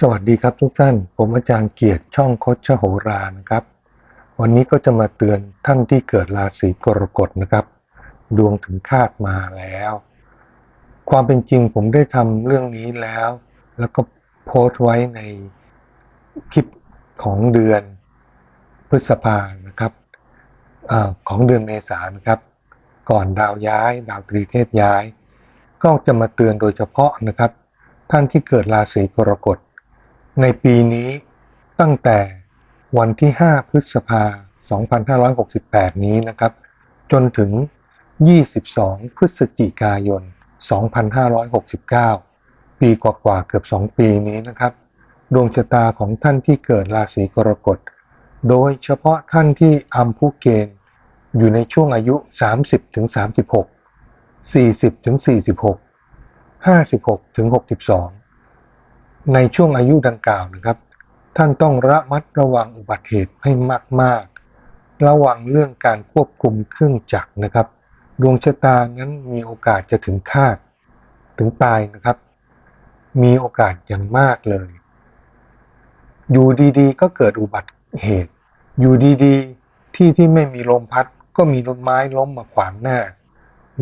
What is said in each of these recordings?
สวัสดีครับทุกท่าน ผมอาจารย์เกียรติช่องคดชโหรานะครับ วันนี้ก็จะมาเตือนท่านที่เกิดราศีกรกฎนะครับ ดวงถึงคาดมาแล้ว ความเป็นจริงผมได้ทำเรื่องนี้แล้ว แล้วก็โพสต์ไว้ในคลิปของเดือนพฤษภานะครับอของเดือนเมษายนนะครับ ก่อนดาวย้าย ดาวตรีเทพย้าย ก็จะมาเตือนโดยเฉพาะนะครับ ท่านที่เกิดราศีกรกฎ ในปีนี้ตั้งแต่วันที่ 5 พฤษภา 2568 นี้นะครับ จนถึง 22 พฤศจิกายน 2569 ปีกว่าๆเกือบ 2 ปีนี้นะครับ ดวงชะตาของท่านที่เกิดราศีกรกฎ โดยเฉพาะท่านที่อัมพุเกณฑ์อยู่ในช่วงอายุ 30-36 40-46 56-62 ในช่วงอายุดังกล่าวนะครับ ท่านต้องระมัดระวังอุบัติเหตุให้มาก ๆ ระวังเรื่องการควบคุมเครื่องจักรนะครับ ดวงชะตานั้นมีโอกาสจะถึงคาดถึงตายนะครับ มีโอกาสอย่างมากเลย อยู่ดีๆ ก็เกิดอุบัติเหตุ อยู่ดีๆ ที่ที่ไม่มีลมพัดก็มีต้นไม้ล้มมาขวางหน้า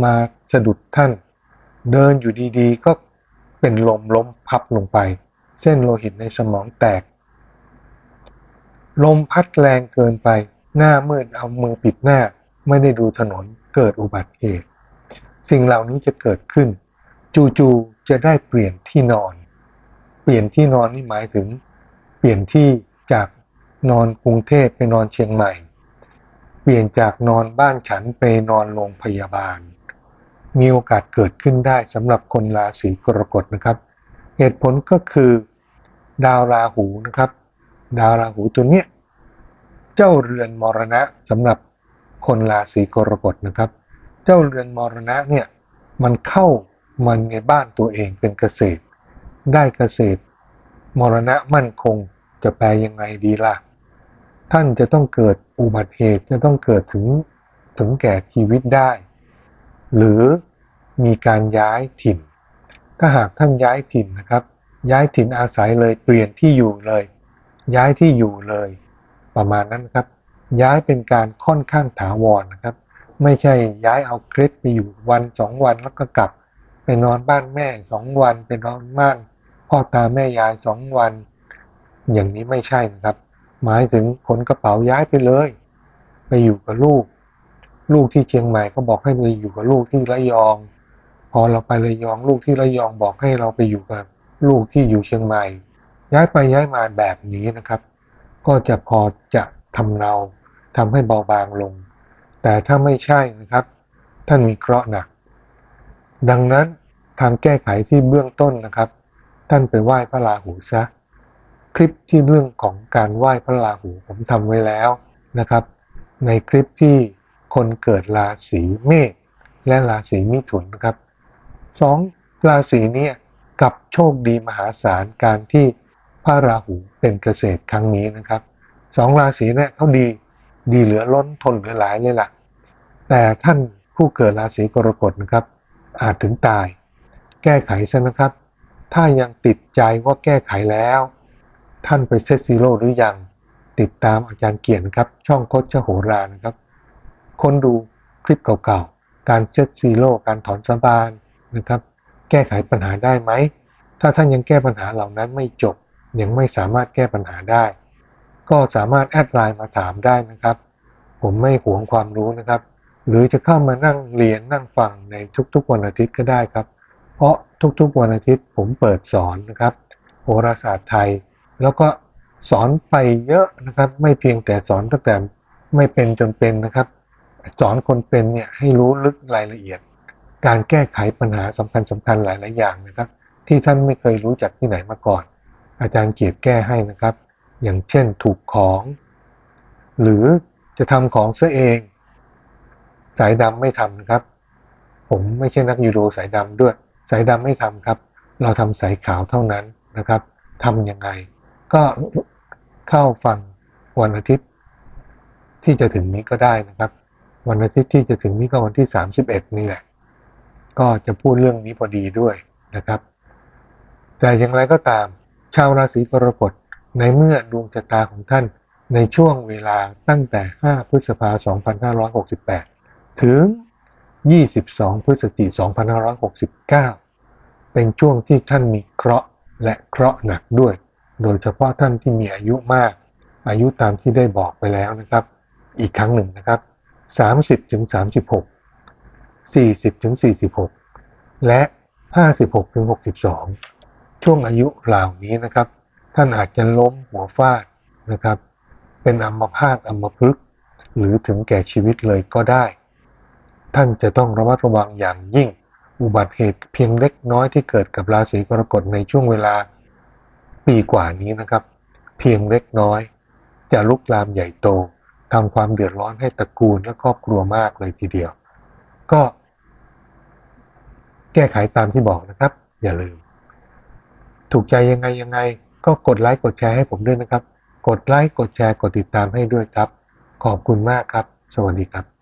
มาสะดุดท่าน เดินอยู่ดีๆ ก็เป็นลมล้มพับลงไป เส้นโลหิตในสมองแตก ลมพัดแรงเกินไป หน้ามืดเอามือปิดหน้า ไม่ได้ดูถนนเกิดอุบัติเหตุ สิ่งเหล่านี้จะเกิดขึ้น จู่ๆจะได้เปลี่ยนที่นอน เปลี่ยนที่นอนนี่หมายถึง เปลี่ยนที่จากนอนกรุงเทพไปนอนเชียงใหม่ เปลี่ยนจากนอนบ้านฉันไปนอนโรงพยาบาล มีโอกาสเกิดขึ้นได้สำหรับคนราศีกรกฎนะครับ เหตุผลก็คือ ดาวราหูนะครับ ดาวราหูตัวเนี้ยเจ้าเรือนมรณะสำหรับคนราศีกรกฎนะครับ เจ้าเรือนมรณะเนี่ยมันเข้ามันในบ้านตัวเองเป็นเกษตร ได้เกษตร มรณะมั่นคงจะแปลยังไงดีล่ะ ท่านจะต้องเกิดอุบัติเหตุจะต้องเกิดถึงถึงแก่ชีวิตได้ หรือมีการย้ายถิ่น ถ้าหากท่านย้ายถิ่นนะครับ ย้ายถิ่นอาศัยเลยเปลี่ยนที่อยู่เลย ย้ายที่อยู่เลย ประมาณนั้นครับ ย้ายเป็นการค่อนข้างถาวรนะครับ ไม่ใช่ย้ายเอาเคล็ดไปอยู่วันสองวันแล้วก็กลับ ไปนอนบ้านแม่สองวันไปนอนบ้านพ่อตาแม่ยายสองวัน อย่างนี้ไม่ใช่นะครับ หมายถึงขนกระเป๋าย้ายไปเลย ไปอยู่กับลูก ลูกที่เชียงใหม่ก็บอกให้ไปอยู่กับลูกที่ระยอง พอเราไประยองลูกที่ระยองบอกให้เราไปอยู่กับ ลูกที่อยู่เชียงใหม่ ย้ายไปย้ายมาแบบนี้นะครับ ก็จะพอจะทำเนาทำให้เบาบางลง แต่ถ้าไม่ใช่นะครับ ท่านมีเคราะห์หนัก ดังนั้นทางแก้ไขที่เบื้องต้นนะครับ ท่านไปไหว้พระราหูซะคลิปที่เรื่องของการไหว้พระราหูผมทำไว้แล้วนะครับ ในคลิปที่คนเกิดราศีเมษและราศีมิถุนนะครับสองราศีนี้ กับโชคดีมหาศาลการที่พระราหูเป็นเกษตรครั้งนี้นะครับสองราศีเนี่ยเขาดีดีเหลือล้นทนเหลือหลายเลยล่ะ แต่ท่านผู้เกิดราศีกรกฎนะครับ อาจถึงตาย แก้ไขซะนะครับ ถ้ายังติดใจว่าแก้ไขแล้ว ท่านไปเซตซีโร่หรือยัง ติดตามอาจารย์เกียรติครับ ช่องโคชโหรานะครับ คนดูคลิปเก่าๆ การเซตซีโร่การถอนสบานนะครับ ก้ไขปัญหาได้ไหม ถ้าท่านยังแก้ปัญหาเหล่านั้นไม่จบ ยังไม่สามารถแก้ปัญหาได้ ก็สามารถแอดไลน์มาถามได้นะครับ ผมไม่หวงความรู้นะครับ หรือจะเข้ามานั่งเรียนนั่งฟังในทุกๆวันอาทิตย์ก็ได้ครับ เพราะทุกๆวันอาทิตย์ผมเปิดสอนนะครับโหราศาสตร์ไทย แล้วก็สอนไปเยอะนะครับ ไม่เพียงแต่สอนตั้งแต่ไม่เป็นจนเป็นนะครับ สอนคนเป็นเนี่ยให้รู้ลึกรายละเอียด การแก้ไขปัญหาสำคัญสำคัญหลายๆอย่างนะครับ ที่ท่านไม่เคยรู้จากที่ไหนมาก่อน อาจารย์เกียรติแก้ให้นะครับ อย่างเช่นถูกของ หรือจะทำของซะเอง สายดำไม่ทำนะครับ ผมไม่ใช่นักยูโดสายดำด้วย สายดำไม่ทำครับ เราทำสายขาวเท่านั้นนะครับทำยังไง ก็เข้าฟังวันอาทิตย์ ที่จะถึงนี้ก็ได้นะครับ วันอาทิตย์ที่จะถึงนี้ก็วันที่ 31 นี่แหละ ก็จะพูดเรื่องนี้พอดีด้วยนะครับ แต่อย่างไรก็ตาม ชาวราศีกรกฎในเมื่อดวงชะตาของท่านในช่วงเวลาตั้งแต่ 5 พฤษภาคม 2568 ถึง 22 พฤศจิกายน 2569 เป็นช่วงที่ท่านมีเคราะห์และเคราะห์หนักด้วย โดยเฉพาะท่านที่มีอายุมาก อายุตามที่ได้บอกไปแล้วนะครับ อีกครั้งหนึ่งนะครับ 30ถึง36 40ถึง46 และ 56ถึง62 ช่วงอายุเหล่านี้นะครับ ท่านอาจจะล้มหัวฟาดนะครับ เป็นอัมพาตอัมพฤกษ์หรือถึงแก่ชีวิตเลยก็ได้ ท่านจะต้องระมัดระวังอย่างยิ่งอุบัติเหตุเพียงเล็กน้อยที่เกิดกับราศีกรกฎในช่วงเวลาปีกว่านี้นะครับ เพียงเล็กน้อย จะลุกลามใหญ่โตทำความเดือดร้อนให้ตระกูลและครอบครัวมากเลยทีเดียว ก็ แก้ไขตามที่บอกนะครับ อย่าลืม ถูกใจยังไงยังไง ก็กดไลค์กดแชร์ให้ผมด้วยนะครับ กดไลค์กดแชร์กดติดตามให้ด้วยครับ ขอบคุณมากครับ สวัสดีครับ